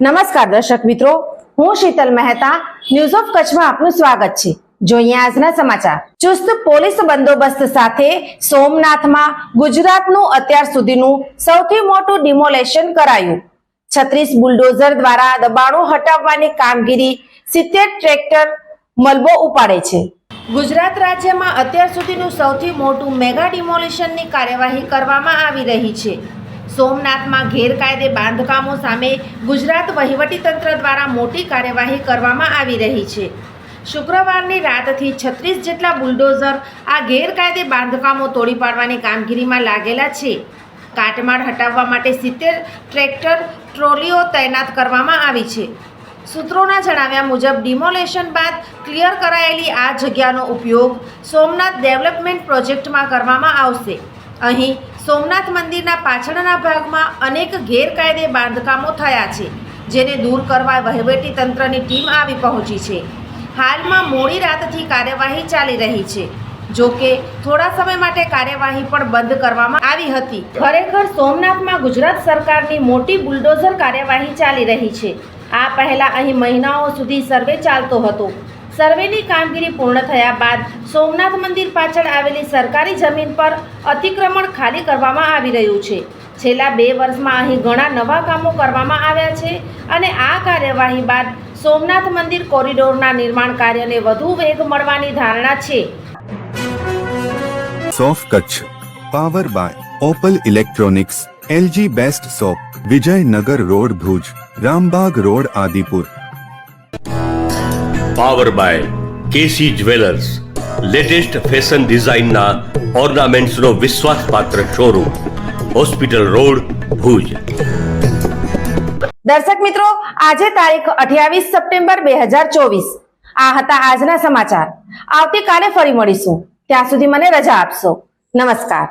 નમસ્કાર દર્શક મિત્રો, હું શીતલ મહેતા ન્યૂઝ ઓફ કચ્છમાં આપનું સ્વાગત છે. જોઈએ આજના સમાચાર. ચુસ્ત પોલીસ બંદોબસ્ત સાથે સોમનાથમાં ગુજરાતનું અત્યાર સુધીનું સૌથી મોટું ડિમોલેશન કરાયું. છત્રીસ બુલડોઝર દ્વારા દબાણો હટાવવાની કામગીરી સિત્તેર ટ્રેક્ટર મલબો ઉપાડે છે. ગુજરાત રાજ્યમાં અત્યાર સુધીનું સૌથી મોટું મેગા ડિમોલેશનની કાર્યવાહી કરવામાં આવી રહી છે. સોમનાથમાં ગેરકાયદે બાંધકામો સામે ગુજરાત વહીવટીતંત્ર દ્વારા મોટી કાર્યવાહી કરવામાં આવી રહી છે. શુક્રવારની રાતથી છત્રીસ જેટલા બુલડોઝર આ ગેરકાયદે બાંધકામો તોડી પાડવાની કામગીરીમાં લાગેલા છે. કાટમાળ હટાવવા માટે સિત્તેર ટ્રેક્ટર, ટ્રોલીઓ તૈનાત કરવામાં આવી છે. સૂત્રોના જણાવ્યા મુજબ, ડિમોલેશન બાદ ક્લિયર કરાયેલી આ જગ્યાનો ઉપયોગ સોમનાથ ડેવલપમેન્ટ પ્રોજેક્ટમાં કરવામાં આવશે. અહીં સોમનાથ મંદિરના પાછળના ભાગમાં અનેક ગેરકાયદે બાંધકામો થયા છે, જેને દૂર કરવા વહીવટી તંત્રની ટીમ આવી પહોંચી છે. હાલમાં મોડી રાતથી કાર્યવાહી ચાલી રહી છે. જો કે, થોડા સમય માટે કાર્યવાહી પણ બંધ કરવામાં આવી હતી. ખરેખર સોમનાથમાં ગુજરાત સરકારની મોટી બુલડોઝર કાર્યવાહી ચાલી રહી છે. આ પહેલા અહીં મહિનાઓ સુધી સર્વે ચાલતો હતો. સર્વેની કામગીરી પૂર્ણ થયા બાદ સોમનાથ મંદિર પાછળ આવેલી સરકારી જમીન પર અતિક્રમણ ખાલી કરવામાં આવી રહ્યું છે. છેલ્લા બે વર્ષમાં અહીં ઘણા નવા કામો કરવામાં આવ્યા છે અને આ કાર્યવાહી બાદ સોમનાથ મંદિર કોરિડોરના નિર્માણ કાર્યને વધુ વેગ મળવાની ધારણા છે. Shop Kutch, power by Opal electronics, LG best shop Vijaynagar road Bhuj, Rambagh road Adipur. Power by KC jewellers latest fashion ડિઝાઇનના ઓર્નામેન્ટ્સનો વિશ્વાસપાત્ર શોરૂમ હોસ્પિટલ રોડ ભુજ દર્શક મિત્રો, આજે તારીખ અઠ્યાવીસ સપ્ટેમ્બર બે હજાર ચોવીસ. આ હતા આજના સમાચાર. આવતીકાલે ફરી મળીશું. ત્યાં સુધી મને રજા આપશો. નમસ્કાર.